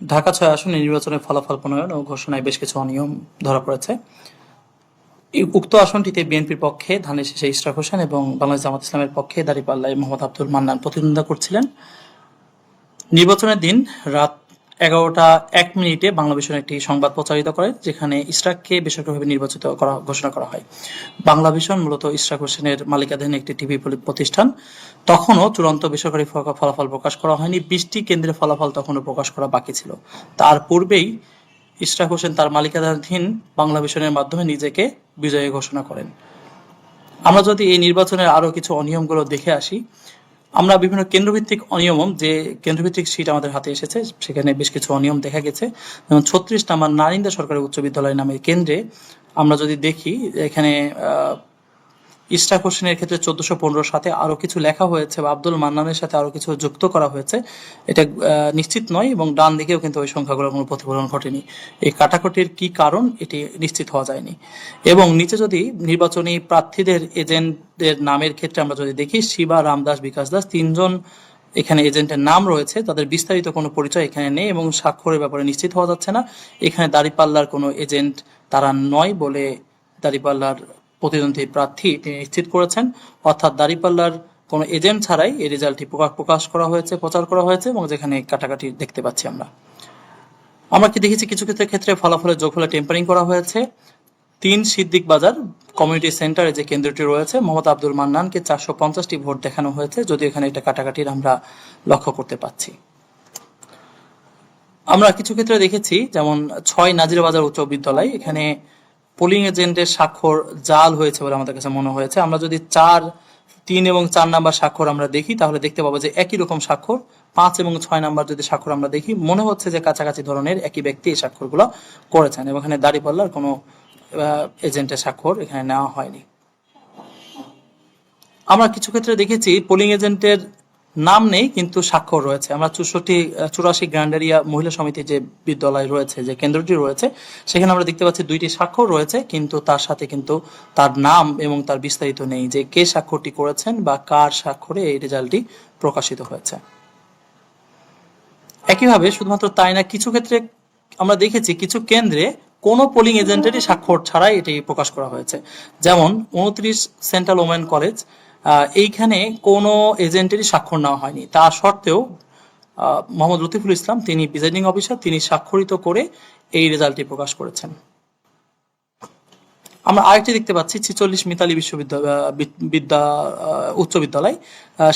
ঢাকা ছয় আসনে নির্বাচনের ফলাফল প্রণয়ন ও ঘোষণায় বেশ কিছু অনিয়ম ধরা পড়েছে। উক্ত আসনটিতে বিএনপির পক্ষে ধানের শেষে ইশরাক হোসেন এবং বাংলাদেশ জামাত ইসলামের পক্ষে দাঁড়িপাল্লায় মোহাম্মদ আব্দুল মান্নান প্রতিদ্বন্দ্বিতা করছিলেন। নির্বাচনের দিন রাত এগারোটা এক মিনিটে বাংলা ভিশন একটি সংবাদ প্রচারিত করে, যেখানে ইসরাককে বেসরকারিভাবে নির্বাচিত করা, ঘোষণা করা হয়। বাংলা ভিশন মূলত ইশরাক হোসেনের মালিকাধীন একটি টিভি প্রতিষ্ঠান। তখনও চূড়ান্ত বেসরকারি ফলাফল প্রকাশ করা হয়নি। বিশটি কেন্দ্রের ফলাফল তখনও প্রকাশ করা বাকি ছিল। তার পূর্বেই ইশরাক হোসেন তার মালিকানাধীন বাংলা ভিশনের মাধ্যমে নিজেকে বিজয়ী ঘোষণা করেন। আমরা যদি এই নির্বাচনের আরও কিছু অনিয়মগুলো দেখে আসি আমরা বিভিন্ন কেন্দ্রভিত্তিক অনিয়ম যে কেন্দ্রভিত্তিক সিট আমাদের হাতে এসেছে, সেখানে বেশ কিছু অনিয়ম দেখা গেছে। যেমন ছত্রিশ নাম্বার নারিন্দা সরকারি উচ্চ বিদ্যালয় নামে কেন্দ্রে আমরা যদি দেখি, এখানে ইশরাক হোসেনের ক্ষেত্রে চোদ্দশো পনেরোর সাথে আরও কিছু লেখা হয়েছে বা আব্দুল মান্নানের সাথে আরও কিছু যুক্ত করা হয়েছে। এটা নিশ্চিত নয় এবং ডান দিকেও কিন্তু ওই সংখ্যাগুলোর কোনো প্রতিফলন ঘটেনি। এই কাটাকুটির কি কারণ এটি নিশ্চিত হওয়া যায়নি। এবং নিচে যদি নির্বাচনী প্রার্থীদের এজেন্টদের নামের ক্ষেত্রে আমরা যদি দেখি, শিবা, রামদাস, বিকাশ দাস, তিনজন এখানে এজেন্টের নাম রয়েছে, তাদের বিস্তারিত কোনো পরিচয় এখানে নেই এবং স্বাক্ষরের ব্যাপারে নিশ্চিত হওয়া যাচ্ছে না। এখানে দাঁড়িপাল্লার কোনো এজেন্ট তারা নয় বলে দাঁড়িপাল্লার প্রতিদ্বন্দ্বী প্রার্থী তিনি নিশ্চিত করেছেন। অর্থাৎ দাঁড়িপাল্লার কোনো এজেন্ট ছাড়াই এই রেজাল্টটি প্রকাশ করা হয়েছে, প্রচার করা হয়েছে এবং যেখানে কাটাকাটি দেখতে পাচ্ছি আমরা। আমরা কি দেখেছি কিছু ক্ষেত্রে? ক্ষেত্রে ফলাফলের যোগফলে টেম্পারিং করা হয়েছে। তিন সিদ্দিক বাজার কমিউনিটি সেন্টারে যে কেন্দ্রটি রয়েছে, মোহাম্মদ আব্দুল মান্নানকে চারশো পঞ্চাশটি ভোট দেখানো হয়েছে যদি এখানে এটা কাটাকাটির আমরা লক্ষ্য করতে পাচ্ছি। আমরা কিছু ক্ষেত্রে দেখেছি, যেমন ছয় নাজিরাবাজার উচ্চ বিদ্যালয়, এখানে পোলিং এজেন্টের স্বাক্ষর জাল হয়েছে বলে আমাদের কাছে মনে হয়েছে। আমরা যদি চার, তিন এবং চার নাম্বার স্বাক্ষর আমরা দেখি, তাহলে দেখতে পাবো যে একই রকম স্বাক্ষর, পাঁচ এবং ছয় নাম্বার যদি স্বাক্ষর আমরা দেখি, মনে হচ্ছে যে কাছাকাছি ধরনের একই ব্যক্তি এই স্বাক্ষরগুলো করেছেন এবং এখানে দাঁড়িপাল্লার কোনো এজেন্টের স্বাক্ষর এখানে নেওয়া হয়নি। আমরা কিছু ক্ষেত্রে দেখেছি পোলিং এজেন্টের নাম নেই, কিন্তু স্বাক্ষর রয়েছে। আমরা চৌষট্টি, চুরাশি গ্র্যান্ডারিয়া মহিলা সমিতি যে বিদ্যালয় রয়েছে, যে কেন্দ্রটি রয়েছে, সেখানে আমরা দেখতে পাচ্ছি দুইটি স্বাক্ষর রয়েছে, কিন্তু তার সাথে কিন্তু তার নাম এবং তার বিস্তারিত নেই যে কে স্বাক্ষরটি করেছেন বা কার স্বাক্ষরে এই রেজাল্টটি প্রকাশিত হয়েছে। একইভাবে শুধুমাত্র তাই না, কিছু ক্ষেত্রে আমরা দেখেছি কিছু কেন্দ্রে কোনো পোলিং এজেন্টেরই স্বাক্ষর ছাড়াই এটি প্রকাশ করা হয়েছে। যেমন, উনত্রিশ সেন্ট্রাল ওমেন কলেজ এইখানে কোনো এজেন্টেরই স্বাক্ষর নেওয়া হয়নি। তা সত্ত্বেও মোহাম্মদ লতিফুল ইসলাম তিনি প্রিজাইডিং অফিসার, তিনি স্বাক্ষরিত করে এই রেজাল্টটি প্রকাশ করেছেন। আমরা আরেকটি দেখতে পাচ্ছি, ছিচল্লিশ মিতালি বিশ্ববিদ্যালয় বিদ্যা উচ্চ বিদ্যালয়।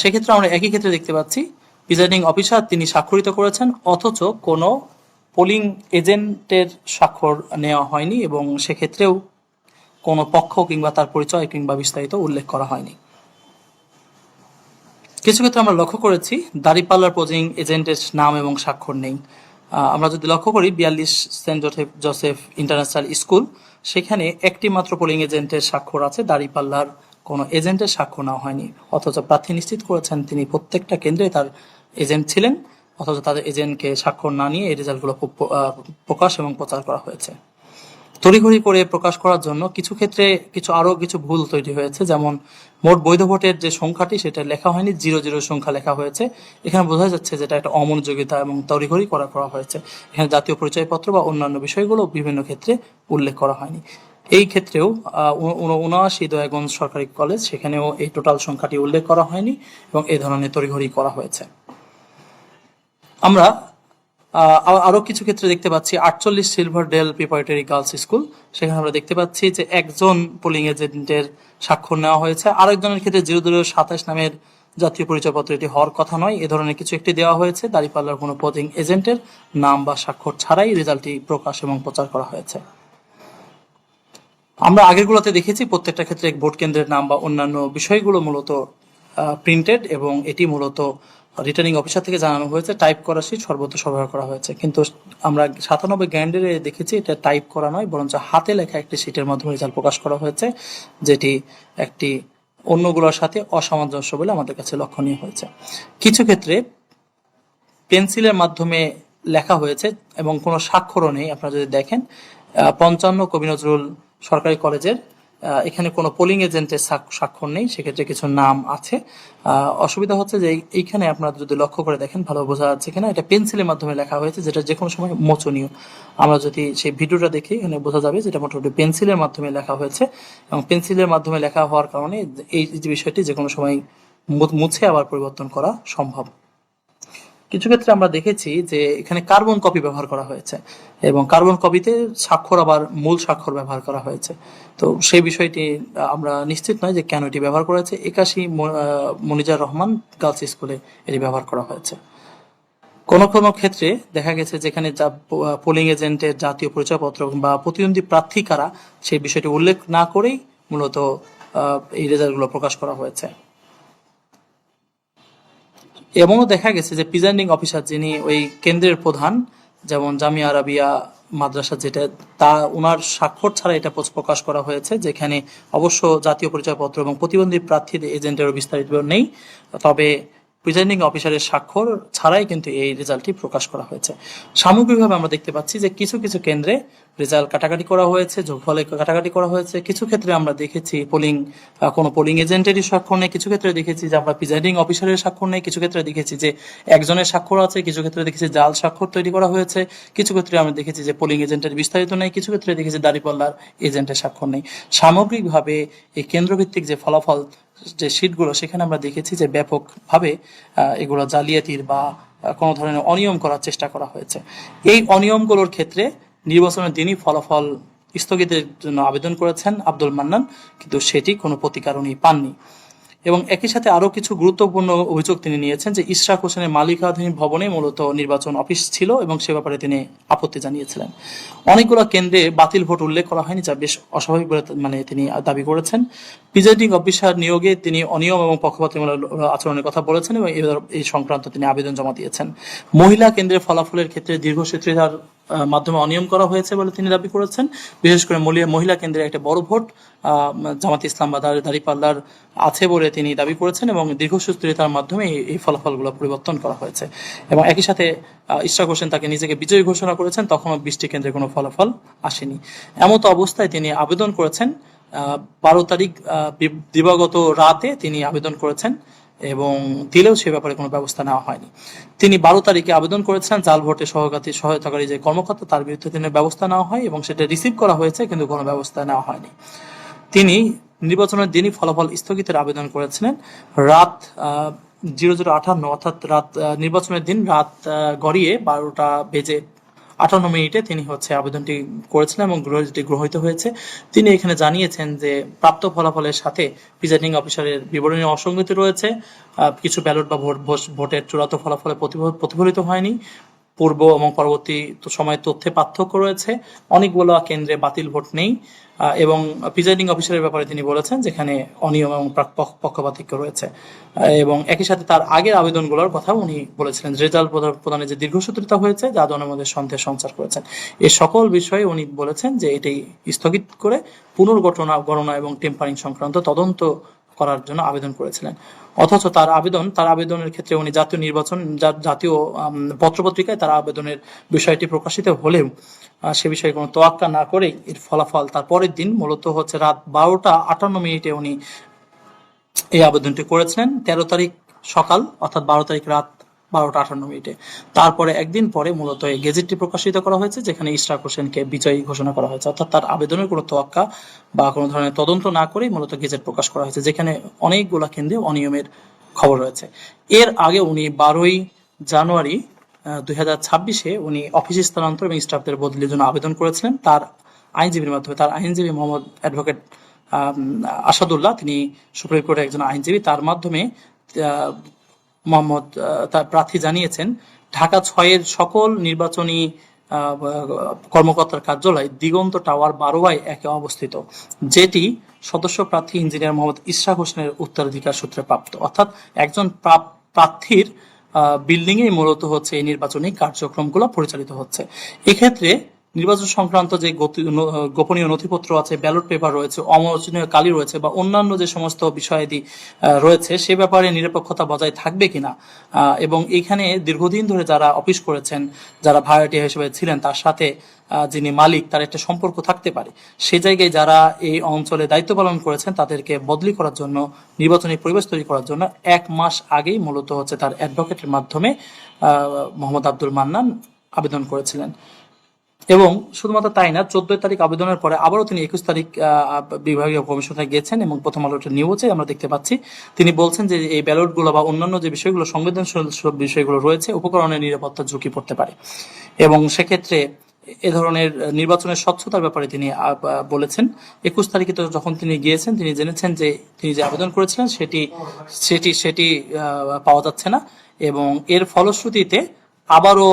সেক্ষেত্রে আমরা একই ক্ষেত্রে দেখতে পাচ্ছি, প্রিজাইডিং অফিসার তিনি স্বাক্ষরিত করেছেন, অথচ কোনো পোলিং এজেন্টের স্বাক্ষর নেওয়া হয়নি এবং সেক্ষেত্রেও কোনো পক্ষ কিংবা তার পরিচয় কিংবা বিস্তারিত উল্লেখ করা হয়নি। কিছু ক্ষেত্রে আমরা লক্ষ্য করেছি, দাঁড়িপাল্লার পোজিং এজেন্টের নাম এবং স্বাক্ষর নেই। আমরা যদি লক্ষ্য করি, বিয়াল্লিশ Saint Joseph Joseph international school, সেখানে একটি মাত্র পোলিং এজেন্টের স্বাক্ষর আছে, দাঁড়িপাল্লার কোনো এজেন্টের স্বাক্ষর নেওয়া হয়নি। অথচ প্রার্থী নিশ্চিত করেছেন, তিনি প্রত্যেকটা কেন্দ্রে তার এজেন্ট ছিলেন, অথচ তাদের এজেন্টকে স্বাক্ষর না নিয়ে এই রেজাল্টগুলো প্রকাশ এবং প্রচার করা হয়েছে। তড়িঘড়ি করে প্রকাশ করার জন্য কিছু ক্ষেত্রে কিছু আরও কিছু ভুল তৈরি হয়েছে। যেমন মোট বৈধ ভোটের যে সংখ্যাটি, সেটা লেখা হয়নি, জিরো জিরো সংখ্যা লেখা হয়েছে। এখানে বোঝা যাচ্ছে যেটা একটা অমনোযোগিতা এবং তড়িঘড়ি করা করা হয়েছে। এখানে জাতীয় পরিচয়পত্র বা অন্যান্য বিষয়গুলো বিভিন্ন ক্ষেত্রে উল্লেখ করা হয়নি। এই ক্ষেত্রেও উনআশি দয়াগঞ্জ সরকারি কলেজ, সেখানেও এই টোটাল সংখ্যাটি উল্লেখ করা হয়নি এবং এই ধরনের তড়িঘড়ি করা হয়েছে। আমরা আরও কিছু ক্ষেত্রে দেখতে পাচ্ছি আটচল্লিশ Silver Dale preparatory girls school. সেখানে আমরা দেখতে পাচ্ছি যে একজন পোলিং এজেন্টের স্বাক্ষর নেওয়া হয়েছে। আরেকজনের ক্ষেত্রে জিরো জিরো সাতাশ নামের জাতীয় পরিচয়পত্র এটি হওয়ার কথা নয়। এ ধরনের কিছু একটি দেওয়া হয়েছে। দাঁড়িপাল্লার কোনো পোলিং এজেন্টের নাম বা স্বাক্ষর ছাড়াই রেজাল্টটি প্রকাশ এবং প্রচার করা হয়েছে। আমরা আগেরগুলোতে দেখেছি প্রত্যেকটা ক্ষেত্রে ভোট কেন্দ্রের নাম বা অন্যান্য বিষয়গুলো মূলত প্রিন্টেড এবং এটি মূলত রিটার্নিং অফিসার থেকে জানানো হয়েছে টাইপ করা শীট সর্বত্র সরবরাহ করা হয়েছে। কিন্তু আমরা সাতানব্বই গ্যান্ডের দেখেছি এটা টাইপ করা নয়, বরঞ্চ হাতে লেখা একটি শীটের মাধ্যমে রেজাল্ট প্রকাশ করা হয়েছে, যেটি একটি অন্যগুলোর সাথে অসামঞ্জস্য বলে আমাদের কাছে লক্ষণীয় হয়েছে। কিছু ক্ষেত্রে পেন্সিলের মাধ্যমে লেখা হয়েছে এবং কোনো স্বাক্ষরও নেই। আপনারা যদি দেখেন পঞ্চান্ন কবি নজরুল সরকারি কলেজের এখানে কোনো পোলিং এজেন্টের স্বাক- স্বাক্ষর নেই, সেক্ষেত্রে কিছু নাম আছে। অসুবিধা হচ্ছে যে এইখানে আপনারা যদি লক্ষ্য করে দেখেন, ভালো বোঝা যাচ্ছে কিনা, এটা পেন্সিলের মাধ্যমে লেখা হয়েছে, যেটা যে কোনো সময় মোচনীয়। আমরা যদি সেই ভিডিওটা দেখি, এখানে বোঝা যাবে যেটা মোটামুটি পেন্সিলের মাধ্যমে লেখা হয়েছে এবং পেন্সিলের মাধ্যমে লেখা হওয়ার কারণে এই বিষয়টি যে কোনো সময় মুছে আবার পরিবর্তন করা সম্ভব। কিছু ক্ষেত্রে আমরা দেখেছি যে এখানে কার্বন কপি ব্যবহার করা হয়েছে এবং কার্বন কপিতে স্বাক্ষর আবার মূল স্বাক্ষর ব্যবহার করা হয়েছে। তো সেই বিষয়টি আমরা নিশ্চিত নয় যে কেন এটি ব্যবহার করা হয়েছে। একাশি মনিজার রহমান গার্লস স্কুলে এটি ব্যবহার করা হয়েছে। কোনো কোনো ক্ষেত্রে দেখা গেছে যেখানে পোলিং এজেন্টের জাতীয় পরিচয়পত্র বা প্রতিদ্বন্দ্বী প্রার্থী কারা, সেই বিষয়টি উল্লেখ না করেই মূলত এই রেজাল্টগুলো প্রকাশ করা হয়েছে। এমনও দেখা গেছে যে প্রিজাইডিং অফিসার যিনি ওই কেন্দ্রের প্রধান, যেমন জামিয়া আরাবিয়া মাদ্রাসা যেটা, তা ওনার স্বাক্ষর ছাড়া এটা প্রকাশ করা হয়েছে, যেখানে অবশ্য জাতীয় পরিচয়পত্র এবং প্রতিবন্ধী প্রার্থীদের এজেন্টেরও বিস্তারিত নেই। তবে প্রিজাইডিং অফিসারের স্বাক্ষর ছাড়াই কিন্তু এই রেজাল্টটি প্রকাশ করা হয়েছে। সামগ্রিকভাবে আমরা দেখতে পাচ্ছি যে কিছু কিছু কেন্দ্রে রেজাল্ট কাটাকাটি করা হয়েছে, যোগফলে কাটাকাটি করা হয়েছে। কিছু ক্ষেত্রে আমরা দেখেছি পোলিং কোনো পোলিং এজেন্টেরই স্বাক্ষর নেই। কিছু ক্ষেত্রে দেখেছি যে আমরা প্রিজাইডিং অফিসারের স্বাক্ষর নেই। কিছু ক্ষেত্রে দেখেছি যে একজনের স্বাক্ষর আছে। কিছু ক্ষেত্রে দেখেছি জাল স্বাক্ষর তৈরি করা হয়েছে। কিছু ক্ষেত্রে আমরা দেখেছি যে পোলিং এজেন্টের বিস্তারিত নেই। কিছু ক্ষেত্রে দেখেছি দাঁড়িপাল্লার এজেন্টের স্বাক্ষর নেই। সামগ্রিকভাবে এই কেন্দ্রভিত্তিক যে ফলাফল যে শিটগুলো, সেখানে আমরা দেখেছি যে ব্যাপকভাবে এগুলো জালিয়াতির বা কোনো ধরনের অনিয়ম করার চেষ্টা করা হয়েছে। এই অনিয়মগুলোর ক্ষেত্রে নির্বাচনের দিনই ফলাফল স্থগিতের জন্য আবেদন করেছেন আব্দুল মান্নান, কিন্তু সেটি কোনো প্রতিকার উনি পাননি। এবং একই সাথে আরও কিছু গুরুত্বপূর্ণ অভিযোগ তিনি নিয়েছেন যে ইশরাক হোসেনের মালিকাধীন ভবনে মূলত নির্বাচন অফিস ছিল এবং সে ব্যাপারে তিনি আপত্তি জানিয়েছিলেন। অনেকগুলো কেন্দ্রে বাতিল ভোট উল্লেখ করা হয়নি, যা বেশ অস্বাভাবিক বলে মানে তিনি দাবি করেছেন। প্রিজাইডিং অফিসার নিয়োগে তিনি অনিয়ম এবং পক্ষপাতিমূলক আচরণের কথা বলেছেন এবং এই সংক্রান্ত তিনি আবেদন জমা দিয়েছেন। মহিলা কেন্দ্রের ফলাফলের ক্ষেত্রে দীর্ঘসূত্রিতার মাধ্যমে অনিয়ম করা হয়েছে বলে তিনি দাবি করেছেন। বিশেষ করে মহিলা কেন্দ্রে একটা বড় ভোট জামাত ইসলাম বা দাঁড়ি- দাঁড়িপাল্লার আছে বলে তিনি দাবি করেছেন এবং দীর্ঘসূত্রিতার মাধ্যমে এই- ফলাফলগুলো পরিবর্তন করা হয়েছে। এবং একই সাথে ইশরাক হোসেন তাকে নিজেকে বিজয়ী ঘোষণা করেছেন, তখনও বৃষ্টি কেন্দ্রে কোনো ফলাফল আসেনি। এমতো অবস্থায় তিনি আবেদন করেছেন বারো তারিখ দিবাগত রাতে তিনি আবেদন করেছেন এবং দিলেও সে ব্যাপারে কোনো ব্যবস্থা নেওয়া হয়নি। তিনি বারো তারিখে আবেদন করেছেন জাল ভোটে সহগাতী সহায়তাকারী যে কর্মকর্তা, তার বিরুদ্ধে তিনি ব্যবস্থা নেওয়া হয় এবং সেটা রিসিভ করা হয়েছে, কিন্তু কোনো ব্যবস্থা নেওয়া হয়নি। তিনি নির্বাচনের দিনই ফলাফল স্থগিতের আবেদন করেছিলেন। রাত জিরো জিরো আঠান্ন অর্থাৎ রাত নির্বাচনের দিন রাত গড়িয়ে বারোটা বেজে আটান্ন মিনিটে তিনি হচ্ছে আবেদনটি করেছিলেন এবং যেটি গ্রহীত হয়েছে। তিনি এখানে জানিয়েছেন যে প্রাপ্ত ফলাফলের সাথে প্রিজাইডিং অফিসারের বিবরণী অসঙ্গতি রয়েছে। কিছু ব্যালট বা ভোট, ভোট- ভোটের চূড়ান্ত ফলাফলে প্রতিফলিত হয়নি। পূর্ব এবং পরবর্তী সময়ের তথ্যে পার্থক্য রয়েছে। অনেকগুলো কেন্দ্রে বাতিল ভোট নেই। এবং প্রিজাইডিং অফিসারের ব্যাপারে তিনি বলেছেন যেখানে অনিয়ম এবং পক্ষপাতিক্য রয়েছে। এবং একই সাথে তার আগের আবেদনগুলোর কথা উনি বলেছিলেন রেজাল্ট প্রদানে যে দীর্ঘসূত্রতা হয়েছে, যা জনের মধ্যে সন্দেহ সঞ্চার করেছেন। এ সকল বিষয়ে উনি বলেছেন যে এটি স্থগিত করে পুনর্গঠনা, গণনা এবং টেম্পারিং সংক্রান্ত তদন্ত করার জন্য আবেদন করেছিলেন। অথচ তার আবেদন, তার আবেদনের ক্ষেত্রে উনি জাতীয় নির্বাচন জাতীয় পত্রপত্রিকায় তার আবেদনের বিষয়টি প্রকাশিত হলেও সে বিষয়ে কোনো তোয়াক্কা না করেই এর ফলাফল তার পরের দিন, মূলত হচ্ছে রাত বারোটা আটান্ন মিনিটে উনি এই আবেদনটি করেছিলেন। তেরো তারিখ সকাল, অর্থাৎ বারো তারিখ রাত বারোটা আটান্ন মিনিটে। তারপরে একদিন পরে মূলত এই গেজেটটি প্রকাশিত করা হয়েছে, যেখানে ইশরাক হোসেনকে বিজয়ী ঘোষণা করা হয়েছে। অর্থাৎ তার আবেদনের কোনো তোয়াক্কা বা কোনো ধরনের তদন্ত না করেই মূলত গেজেট প্রকাশ করা হয়েছে, যেখানে অনেকগুলা কেন্দ্রে অনিয়মের খবর রয়েছে। এর আগে উনি বারোই জানুয়ারি দুই হাজার ছাব্বিশে উনি অফিস স্থানান্তর এবং স্টাফদের বদলির জন্য আবেদন করেছিলেন। তার আইনজীবীর মাধ্যমে তার আইনজীবী মোহাম্মদ অ্যাডভোকেট আসাদুল্লাহ, তিনি সুপ্রিম কোর্টের একজন আইনজীবী, তার মাধ্যমে মোহাম্মদ তার প্রার্থী জানিয়েছেন, ঢাকা ছয়ের সকল নির্বাচনী কর্মকর্তার কার্যালয় দিগন্ত টাওয়ার বারোয়ায় একে অবস্থিত, যেটি সদস্য প্রার্থী ইঞ্জিনিয়ার মোহাম্মদ ইশরাক হোসেনের উত্তরাধিকার সূত্রে প্রাপ্ত। অর্থাৎ একজন প্রার্থীর বিল্ডিং এ মূলত হচ্ছে এই নির্বাচনী কার্যক্রমগুলো পরিচালিত হচ্ছে। এক্ষেত্রে নির্বাচন সংক্রান্ত যে গোপনীয় নথিপত্র আছে, ব্যালট পেপার রয়েছে, অমোচনীয় কালি রয়েছে বা অন্যান্য যে সমস্ত বিষয়াদি রয়েছে, সে ব্যাপারে নিরপেক্ষতা বজায় থাকবে কিনা? এবং এখানে দীর্ঘদিন ধরে যারা অফিস করেছেন, যারা ভাড়াটিয়া হিসেবে ছিলেন, তার সাথে যিনি মালিক, তার একটা সম্পর্ক থাকতে পারে। সে জায়গায় যারা এই অঞ্চলে দায়িত্ব পালন করেছেন, তাদেরকে বদলি করার জন্য, নির্বাচনী পরিবেশ তৈরি করার জন্য এক মাস আগেই মূলত হচ্ছে তার অ্যাডভোকেটের মাধ্যমে মোহাম্মদ আব্দুল মান্নান আবেদন করেছিলেন। এবং শুধুমাত্র তাই না চোদ্দ তারিখ আবেদনের পরে আবারও তিনি একুশ তারিখ বিভাগীয় কমিশনে গেছেন এবং প্রথম আলোটা নিউজে আমরা দেখতে পাচ্ছি। তিনি বলছেন যে এই ব্যালটগুলো বা অন্যান্য যে বিষয়গুলো, সংবেদনশীল সব বিষয়গুলো রয়েছে, উপকরণের নিরাপত্তা ঝুঁকি পড়তে পারে। এবং সেক্ষেত্রে এ ধরনের নির্বাচনের স্বচ্ছতার ব্যাপারে তিনি বলেছেন। একুশ তারিখে তো যখন তিনি গিয়েছেন, তিনি জেনেছেন যে তিনি যে আবেদন করেছিলেন, সেটি সেটি সেটি পাওয়া যাচ্ছে না। এবং এর ফলশ্রুতিতে আবারও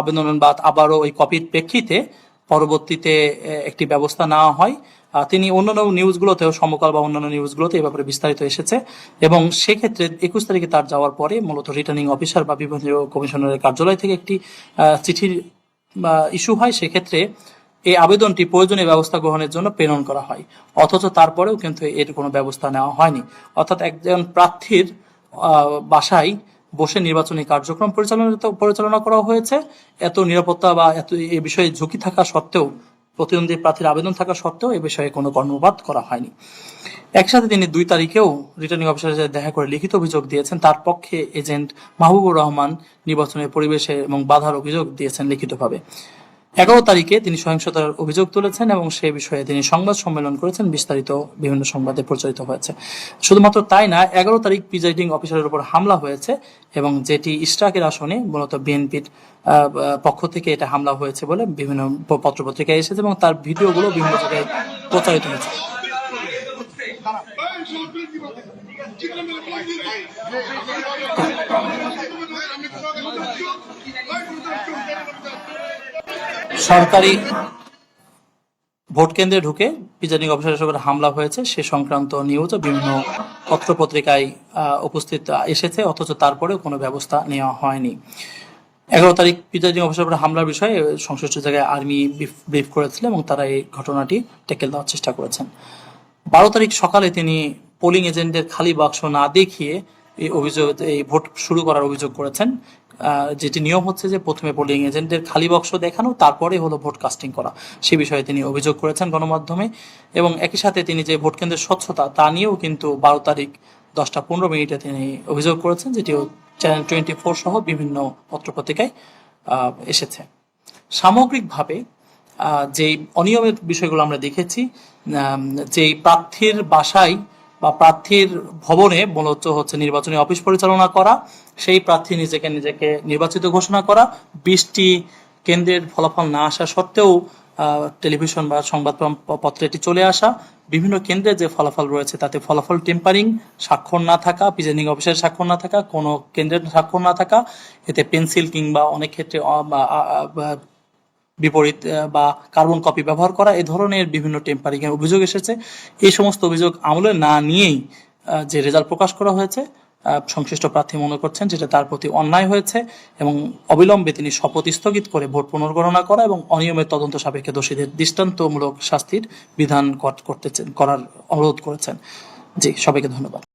আবেদন বা আবারও ওই কপির প্রেক্ষিতে পরবর্তীতে একটি ব্যবস্থা নেওয়া হয়। তিনি অন্যান্য নিউজগুলোতেও, সমকাল বা অন্যান্য নিউজগুলোতে এই ব্যাপারে বিস্তারিত এসেছে এবং সেক্ষেত্রে একুশ তারিখে তার যাওয়ার পরে মূলত রিটার্নিং অফিসার বা বিভাগীয় কমিশনারের কার্যালয় থেকে একটি চিঠির ইস্যু হয়। সেক্ষেত্রে এই আবেদনটি প্রয়োজনীয় ব্যবস্থা গ্রহণের জন্য প্রেরণ করা হয়। অথচ তারপরেও কিন্তু এর কোনো ব্যবস্থা নেওয়া হয়নি। অর্থাৎ একজন প্রার্থীর বাসায় বসে নির্বাচনী কার্যক্রম পরিচালনা পরিচালনা করা হয়েছে। এত নিরাপত্তা বা এত এ বিষয়ে ঝুঁকি থাকা সত্ত্বেও, প্রতিদ্বন্দ্বী প্রার্থীর আবেদন থাকা সত্ত্বেও এ বিষয়ে কোনো কর্মপাত করা হয়নি। একসাথে তিনি দুই তারিখেও রিটার্নিং অফিসারের দেখা করে লিখিত অভিযোগ দিয়েছেন। তার পক্ষে এজেন্ট মাহবুবুর রহমান নির্বাচনের পরিবেশে এবং বাধার অভিযোগ দিয়েছেন লিখিতভাবে। এগারো তারিখে তিনি সহিংসতার অভিযোগ তুলেছেন এবং সে বিষয়ে তিনি সংবাদ সম্মেলন করেছেন, বিস্তারিত বিভিন্ন সংবাদে প্রচারিত হয়েছে। শুধুমাত্র তাই না, এগারো তারিখ প্রিজাইডিং অফিসারের উপর হামলা হয়েছে এবং যেটি ইস্টাকের আসনে মূলত বিএনপির পক্ষ থেকে এটা হামলা হয়েছে বলে বিভিন্ন পত্রপত্রিকায় এসেছে এবং তার ভিডিওগুলো বিভিন্ন জায়গায় প্রচারিত হয়েছে। সরকারি ভোট কেন্দ্রে ঢুকে প্রিজাইডিং উপর হামলা হয়েছে। সে সংক্রান্ত নিউজও বিভিন্ন পত্রপত্রিকায় উপস্থিত এসেছে, অথচ তারপরেও কোনো ব্যবস্থা নেওয়া হয়নি। এগারো তারিখ প্রিজাইডিং অফিসারের উপর হামলার বিষয়ে সংশ্লিষ্ট জায়গায় আর্মি ব্রিফ করেছিল এবং তারা এই ঘটনাটি টেকেল দেওয়ার চেষ্টা করেছেন। বারো তারিখ সকালে তিনি পোলিং এজেন্টদের খালি বাক্স না দেখিয়ে এই অভিযোগ, এই ভোট শুরু করার অভিযোগ করেছেন। যেটি নিয়ম হচ্ছে যে প্রথমে পোলিং এজেন্টদের খালি বাক্স দেখানো, তারপরে হলো ভোট কাস্টিং করা। সে বিষয়ে তিনি অভিযোগ করেছেন গণমাধ্যমে এবং একই সাথে তিনি যে ভোট কেন্দ্রের স্বচ্ছতা, তা নিয়েও কিন্তু বারো তারিখ দশটা পনেরো মিনিটে তিনি অভিযোগ করেছেন, যেটিও চ্যানেল টোয়েন্টি ফোর সহ বিভিন্ন পত্রপত্রিকায় এসেছে। সামগ্রিকভাবে যে অনিয়মের বিষয়গুলো আমরা দেখেছি যে প্রার্থীর বাসায় বা প্রার্থীর ভবনে মূলত হচ্ছে নির্বাচনী অফিস পরিচালনা করা, সেই প্রার্থী নিজেকে নিজেকে নির্বাচিত ঘোষণা করা, বিশটি কেন্দ্রের ফলাফল না আসা সত্ত্বেও টেলিভিশন বা সংবাদ পত্রে এটি চলে আসা। বিভিন্ন কেন্দ্রে যে ফলাফল রয়েছে তাতে ফলাফল টেম্পারিং, স্বাক্ষর না থাকা, প্রিজাইডিং অফিসের স্বাক্ষর না থাকা, কোনো কেন্দ্রের স্বাক্ষর না থাকা, এতে পেন্সিল কিংবা অনেক ক্ষেত্রে বিপরীত বা কার্বন কপি ব্যবহার করা এ ধরনের বিভিন্ন টেম্পারিং এর অভিযোগ এসেছে। এই সমস্ত অভিযোগ আমলে না নিয়েই যে রেজাল্ট প্রকাশ করা হয়েছে সংশ্লিষ্ট প্রার্থী মনে করছেন যেটা তার প্রতি অন্যায় হয়েছে এবং অবিলম্বে তিনি শপথ স্থগিত করে ভোট পুনর্গণনা করা এবং অনিয়মের তদন্ত সাপেক্ষে দোষীদের দৃষ্টান্তমূলক শাস্তির বিধান কর- করতে করার অনুরোধ করেছেন। জি, সবাইকে ধন্যবাদ।